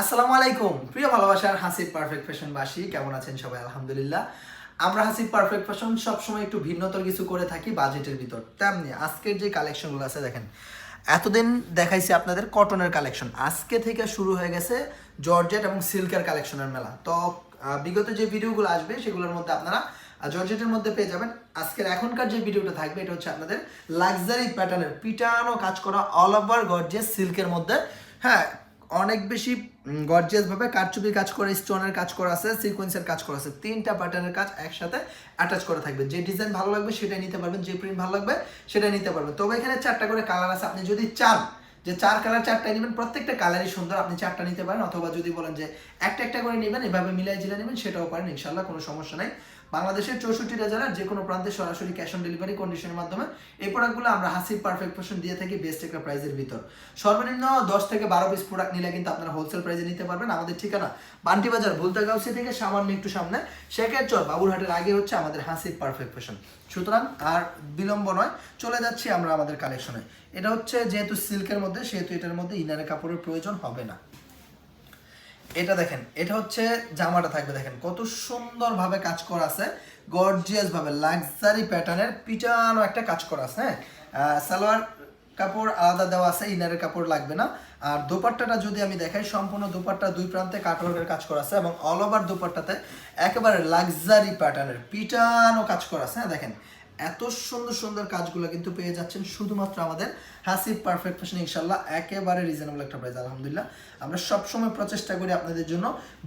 আসসালামু আলাইকুম। প্রিয় ভালোবাসার হাসিব পারফেক্ট ফ্যাশনবাসী, কেমন আছেন সবাই? আলহামদুলিল্লাহ। আমরা হাসিব পারফেক্ট ফ্যাশন সবসময় একটু ভিন্নতর কিছু করে থাকি বাজেটের ভিতর। তেমনি আজকের যে কালেকশনগুলো আছে, দেখেন, এতদিন দেখাইছি আপনাদের কটনের কালেকশন। আজকে থেকে শুরু হয়ে গেছে জর্জেট এবং সিল্কের কালেকশনের মেলা। তো বিগত যে ভিডিওগুলো আসবে, সেগুলোর মধ্যে আপনারা জর্জেটের মধ্যে পেয়ে যাবেন। আজকের এখনকার যে ভিডিওটা থাকবে, এটা হচ্ছে আপনাদের লাক্সারি প্যাটার্নের পিটানো কাজ করা অল ওভার গর্জিয়াস সিল্কের মধ্যে। হ্যাঁ অনেক বেশি গর্জিয়াস ভাবে কারচুপির কাজ করে স্টোনের কাজ করা আছে সিকোয়েন্সের কাজ করা আছে। তিনটা প্যাটার্নের কাজ একসাথে অ্যাটাচ করা থাকবে। যে ডিজাইন ভালো লাগবে সেটা নিতে পারবেন, যে প্রিন্ট ভালো লাগবে সেটা নিতে পারবেন। তবে এখানে চারটা করে কালার আছে। আপনি যদি চান যে চার কালার চারটাই নেবেন, প্রত্যেকটা কালারই সুন্দর, আপনি চারটা নিতে পারেন, অথবা যদি বলেন যে একটা একটা করে নেবেন, এভাবে মিলাই জিলে নেবেন, সেটাও পারেন ইনশাল্লাহ কোনো সমস্যা নাই। বাংলাদেশের চৌষট্টিটা জেলার যে কোনো প্রান্তে সরাসরি ক্যাশ অন ডেলিভারি কন্ডিশনের মাধ্যমে এই প্রোডাক্টগুলো আমরা হাসির পারফেক্ট পোষণ দিয়ে থাকি বেস্ট একটা প্রাইজের ভিতর। সর্বনিম্ন দশ থেকে বারো পিস প্রোডাক্ট নিলে কিন্তু আপনারা হোলসেল প্রাইসে নিতে পারবেন। আমাদের ঠিকানা বান্টি বাজার বুলতাগাউসি থেকে সামান্য একটু সামনে। শেখের চর বাবুরহাটের আগে হচ্ছে আমাদের হাসির পারফেক্ট ফ্যাশন সুতরাং আর বিলম্ব নয়, চলে যাচ্ছি আমরা আমাদের কালেকশনে এটা হচ্ছে যেহেতু সিল্কের মধ্যে, সেহেতু এটার মধ্যে ইনারের কাপড়ের প্রয়োজন হবে না। এটা দেখেন, এটা হচ্ছে জামাটা থাকবে দেখেন, কত সুন্দরভাবে কাজ করা আছে গর্জিয়াস ভাবে লাক্সারি প্যাটার্নের পিটানো একটা কাজ করা আছে হ্যাঁ? সালোয়ার কাপড় আলাদা দেওয়া আছে, ইনারের কাপড় লাগবে না। আর দোপাট্টাটা যদি আমি দেখাই, সম্পূর্ণ দোপাট্টা দুই প্রান্তে কাটওয়ার্কের কাজ করা আছে এবং অল ওভার দোপাট্টাতে একেবারে লাক্সারি প্যাটার্নের পিটানো কাজ করা আছে হ্যাঁ দেখেন। এত সুন্দর সুন্দর কাজগুলো কিন্তু পেয়ে যাচ্ছেন শুধুমাত্র আমাদের হাসিব পারফেক্ট ফ্যাশন ইনশাল্লাহ একেবারে রিজনেবল একটা প্রাইস আলহামদুলিল্লাহ। আমরা সবসময় প্রচেষ্টা করি আপনাদের জন্য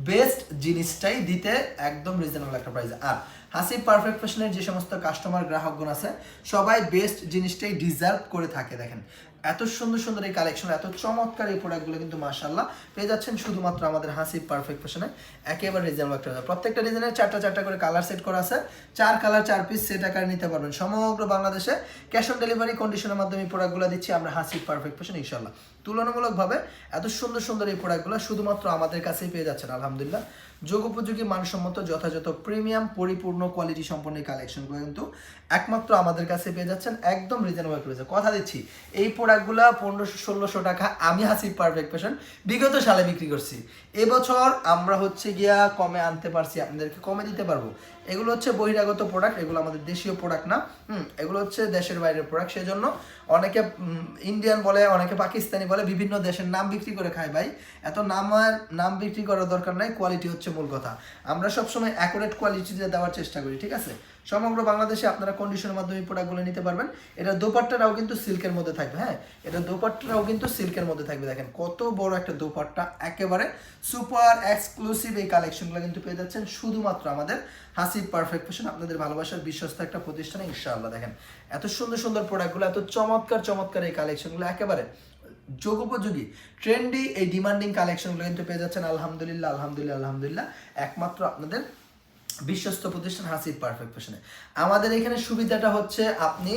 বেস্ট জিনিসটাই দিতে একদম রিজনেবল একটা প্রাইস আর হাসিব পারফেক্ট ফ্যাশনের যে সমস্ত কাস্টমার গ্রাহকগণ আছে, সবাই বেস্ট জিনিসটাই ডিজার্ভ করে থাকে, দেখেন। এত সুন্দর সুন্দর এই কালেকশন এত চমৎকার এই প্রোডাক্টগুলো কিন্তু মাশাল্লাহ পেয়ে যাচ্ছেন শুধুমাত্র আমাদের হাসিব পারফেক্ট ফ্যাশনে একেবারে রিজনেবল একটা। প্রত্যেকটা ডিজাইনের চারটা চারটা করে কালার সেট করা আছে। চার কালার চার পিস সেট আকারে নিতে পারবেন। সমগ্র বাংলাদেশে ক্যাশ অন ডেলিভারি কন্ডিশনের মাধ্যমে এই প্রোডাক্টগুলো দিচ্ছি আমরা হাসিব পারফেক্ট ফ্যাশন ইনশাল্লাহ তুলনামূলকভাবে এত সুন্দর সুন্দর এই প্রোডাক্টগুলো শুধুমাত্র আমাদের কাছেই পেয়ে যাচ্ছেন, আলহামদুলিল্লাহ। যোগোপযোগী মানসম্মত, যথাযথ প্রিমিয়াম পরিপূর্ণ কোয়ালিটি সম্পন্ন কালেকশনগুলো কিন্তু একমাত্র আমাদের কাছে পেয়ে যাচ্ছেন। একদম রিজনেবল কথা দিচ্ছি, এই প্রোডাক্টগুলো পনেরোশো, ষোলোশো টাকা। আমি হাসি পারফেক্ট ফ্যাশন বিগত সালে বিক্রি করছি। এবছর আমরা হচ্ছে গিয়া কমে আনতে পারছি। আপনাদেরকে কমে দিতে পারব। এগুলো হচ্ছে বহিরাগত প্রোডাক্ট এগুলো আমাদের দেশীয় প্রোডাক্ট না। হুম, এগুলো হচ্ছে দেশের বাইরের প্রোডাক্ট সেই জন্য অনেকে ইন্ডিয়ান বলে, অনেকে পাকিস্তানি বলে, বিভিন্ন দেশের নাম বিক্রি করে খায় ভাই। এত নামের নাম বিক্রি করার দরকার নাই। কোয়ালিটি হচ্ছে মূল কথা। আমরা সবসময় অ্যাকুরেট কোয়ালিটিতে দেওয়ার চেষ্টা করি, ঠিক আছে? সমগ্র বাংলাদেশে আপনারা কন্ডিশনের মাধ্যমে প্রোডাক্টগুলো নিতে পারবেন। এটা দোপাট্টারাও কিন্তু সিল্কের মধ্যে থাকবে হ্যাঁ? এটা দোপাট্টারাও কিন্তু সিল্কের মধ্যে থাকবে। দেখেন, কত বড় একটা দোপাট্টা, একেবারে সুপার এক্সক্লুসিভ এই কালেকশনগুলো কিন্তু পেয়ে যাচ্ছেন। শুধুমাত্র আমাদের হাসি পারফেক্ট ফ্যাশন আপনাদের ভালোবাসার বিশ্বস্ত একটা প্রতিষ্ঠানে, ইনশাআল্লাহ। দেখেন, এত সুন্দর সুন্দর প্রোডাক্টগুলো এত চমৎকার চমৎকার এই কালেকশনগুলো একেবারে যোগোপযোগী ট্রেন্ডি এই ডিমান্ডিং কালেকশনগুলো কিন্তু পেয়ে যাচ্ছেন। আলহামদুলিল্লাহ আলহামদুলিল্লাহ আলহামদুলিল্লাহ। একমাত্র আপনাদের বিশ্বস্ত প্রতিষ্ঠান হাসিব পারফেক্ট ফ্যাশনে আমাদের এখানে সুবিধাটা হচ্ছে আপনি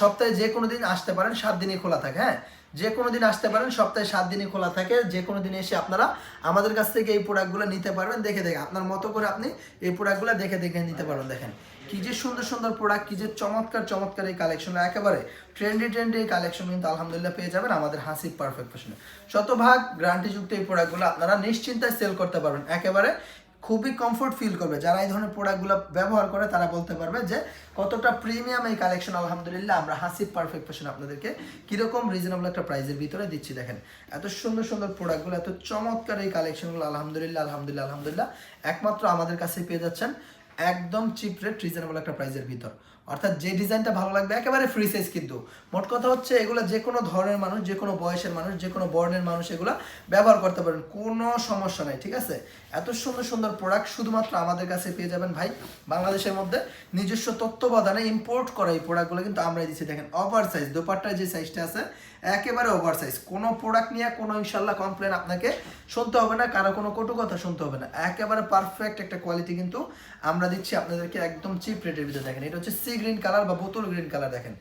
সপ্তাহে যে কোনো দিন আসতে পারেন, সাত দিনই খোলা থাকে হ্যাঁ? যে কোনো দিন আসতে পারেন, সপ্তাহে সাত দিনই খোলা থাকে, যে কোনো দিন এসে আপনারা আমাদের কাছ থেকে এই প্রোডাক্টগুলো নিতে পারবেন। দেখে দেখে, আপনার মতো করে আপনি এই প্রোডাক্টগুলো দেখে দেখে নিতে পারবেন, দেখেন। কি যে সুন্দর সুন্দর প্রোডাক্ট কি যে চমৎকার চমৎকার এই কালেকশন একেবারে ট্রেন্ডি ট্রেন্ডি এই কালেকশন কিন্তু আলহামদুলিল্লাহ পেয়ে যাবেন আমাদের হাসিব পারফেক্ট ফ্যাশনে শতভাগ গ্রান্টিযুক্ত এই প্রোডাক্টগুলো আপনারা নিশ্চিন্তায় সেল করতে পারবেন, একেবারে খুবই কমফোর্ট ফিল করবে। যারা এই ধরনের প্রোডাক্টগুলো ব্যবহার করে, তারা বলতে পারবে যে, কতটা প্রিমিয়াম এই কালেকশন আলহামদুলিল্লাহ, আমরা হাসিব পারফেক্ট ফ্যাশন আপনাদেরকে কীরকম রিজনেবল একটা প্রাইসের ভিতরে দিচ্ছি, দেখেন। এত সুন্দর সুন্দর প্রোডাক্টগুলো এত চমৎকার এই কালেকশনগুলো আলহামদুলিল্লাহ আলহামদুলিল্লাহ আলহামদুলিল্লাহ, একমাত্র আমাদের কাছে পেয়ে যাচ্ছেন একদম চিপ রেট রিজনেবল একটা প্রাইসের ভিতর। অর্থাৎ যে ডিজাইনটা ভালো লাগবে, একেবারে ফ্রি সাইজ কিন্তু। মোট কথা হচ্ছে এগুলো যে কোনো ধরনের মানুষ, যে কোনো বয়সের মানুষ, যে কোনো বর্ণের মানুষ এগুলো ব্যবহার করতে পারেন। কোনো সমস্যা নেই, ঠিক আছে? এত সুন্দর সুন্দর প্রোডাক্ট শুধুমাত্র আমাদের কাছে পেয়ে যাবেন ভাই। বাংলাদেশের মধ্যে নিজস্ব তত্ত্বাবধানে ইম্পোর্ট করা এই প্রোডাক্টগুলো কিন্তু আমরাই দিচ্ছি। দেখেন ওভার সাইজ দোপাট্টার যে সাইজটা আছে, একেবারে ওভার সাইজ কোনো প্রোডাক্ট নিয়ে কোনো ইনশাল্লাহ কমপ্লেন আপনাকে শুনতে হবে না, কারও কোনো কটু কথা শুনতে হবে না। একেবারে পারফেক্ট একটা কোয়ালিটি কিন্তু আমরা দিচ্ছি আপনাদেরকে একদম চিপ রেটের ভিতরে। দেখেন, এটা হচ্ছে সি গ্রিন কালার বা বোতল গ্রিন কালার দেখেন।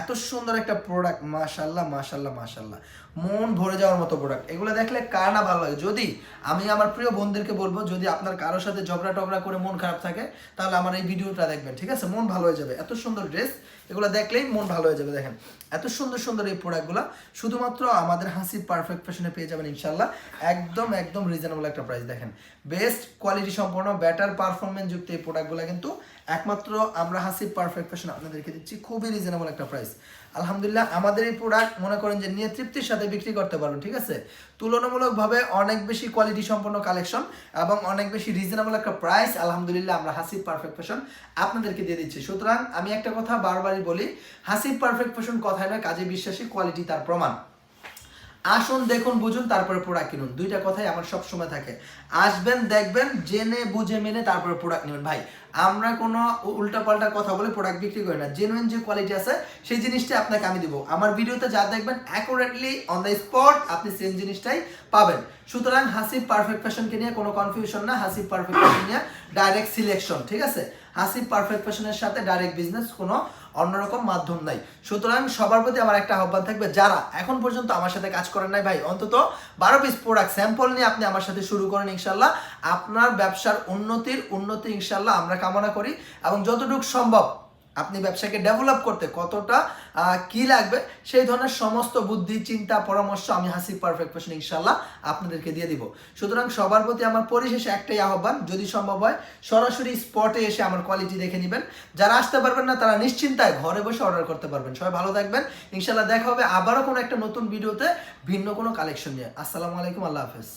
এত সুন্দর একটা প্রোডাক্ট মাশাল্লাহ মাশাল্লাহ মাশাল্লাহ মন ভরে যাওয়ার মতো প্রোডাক্ট এগুলো দেখলে কার না ভালো লাগে? যদি আমি আমার প্রিয় বন্ধুদেরকে বলব, যদি আপনার কারোর সাথে ঝগড়া টগড়া করে মন খারাপ থাকে, তাহলে আমার এই ভিডিওটা দেখবেন, ঠিক আছে? মন ভালো হয়ে যাবে। এত সুন্দর ড্রেস এগুলো দেখলেই মন ভালো হয়ে যাবে, দেখেন। এত সুন্দর সুন্দর এই প্রোডাক্টগুলো শুধুমাত্র আমাদের হাসি পারফেক্ট ফ্যাশনে পেয়ে যাবেন ইনশাল্লাহ একদম একদম রিজনেবল একটা প্রাইস দেখেন। বেস্ট কোয়ালিটি সম্পন্ন বেটার পারফরমেন্স যুক্ত এই প্রোডাক্টগুলো কিন্তু একমাত্র আমরা হাসি পারফেক্ট ফ্যাশন আপনাদেরকে দিচ্ছি, খুবই রিজনেবল একটা প্রাইস আলহামদুলিল্লাহ, আমাদের এই প্রোডাক্ট মনে করেন যে নিয়ে তৃপ্তির সাথে বিক্রি করতে পারবেন, ঠিক আছে? তুলনামূলকভাবে অনেক বেশি কোয়ালিটি সম্পন্ন কালেকশন এবং অনেক বেশি রিজনেবল একটা প্রাইস আলহামদুলিল্লাহ, আমরা হাসি পারফেক্ট ফ্যাশন আপনাদেরকে দিয়ে দিচ্ছি। সুতরাং আমি একটা কথা বারবারই বলি হাসি পারফেক্ট ফ্যাশন কথায় নয়, কাজে বিশ্বাসী কোয়ালিটি তার প্রমাণ। আসুন, দেখুন, বুঝুন, তারপরে প্রোডাক্ট কিনুন। দুইটা কথাই আমার সব সময় থাকে। আসবেন, দেখবেন, জেনে, বুঝে, মেনে তারপরে প্রোডাক্ট নেবেন। ভাই, আমরা কোনো উল্টাপাল্টা কথা বলে প্রোডাক্ট বিক্রি করি না। জেনুইন যে কোয়ালিটি আছে, সেই জিনিসটা আপনাকে আমি দিব। আমার ভিডিওতে যা দেখবেন অ্যাকুরেটলি অন দ্য স্পট আপনি সেম জিনিসটাই পাবেন। সুতরাং হাসিব পারফেক্ট ফ্যাশনকে নিয়ে কোনো কনফিউশন না হাসিব পারফেক্ট ফ্যাশন নিয়ে ডাইরেক্ট সিলেকশন ঠিক আছে? হাসিব পারফেক্ট ফ্যাশনের সাথে ডাইরেক্ট বিজনেস কোনো অন্যরকম মাধ্যম নাই। সুতরাং সবার প্রতি আমার একটা আহ্বান থাকবে, যারা এখন পর্যন্ত আমার সাথে কাজ করেন নাই ভাই, অন্তত বারো পিস প্রোডাক্ট স্যাম্পল নিয়ে আপনি আমার সাথে শুরু করেন ইনশাল্লাহ আপনার ব্যবসার উন্নতির উন্নতি ইনশাল্লাহ আমরা কামনা করি এবং যতটুকু সম্ভব আপনি ব্যবসাকে ডেভেলপ করতে কতটা কি লাগবে, সেই ধরনের সমস্ত বুদ্ধি, চিন্তা, পরামর্শ আমি হাসি পারফেক্ট পার্সন ইনশাল্লাহ আপনাদেরকে দিয়ে দিব। সুতরাং সবার প্রতি আমার পরিশেষে একটাই আহ্বান, যদি সম্ভব হয় সরাসরি স্পটে এসে আমার কোয়ালিটি দেখে নেবেন। যারা আসতে পারবেন না, তারা নিশ্চিন্তায় ঘরে বসে অর্ডার করতে পারবেন। সবাই ভালো থাকবেন ইনশাল্লাহ দেখা হবে আবারও কোনো একটা নতুন ভিডিওতে ভিন্ন কোনো কালেকশন নিয়ে। আসসালামু আলাইকুম, আল্লাহ হাফেজ।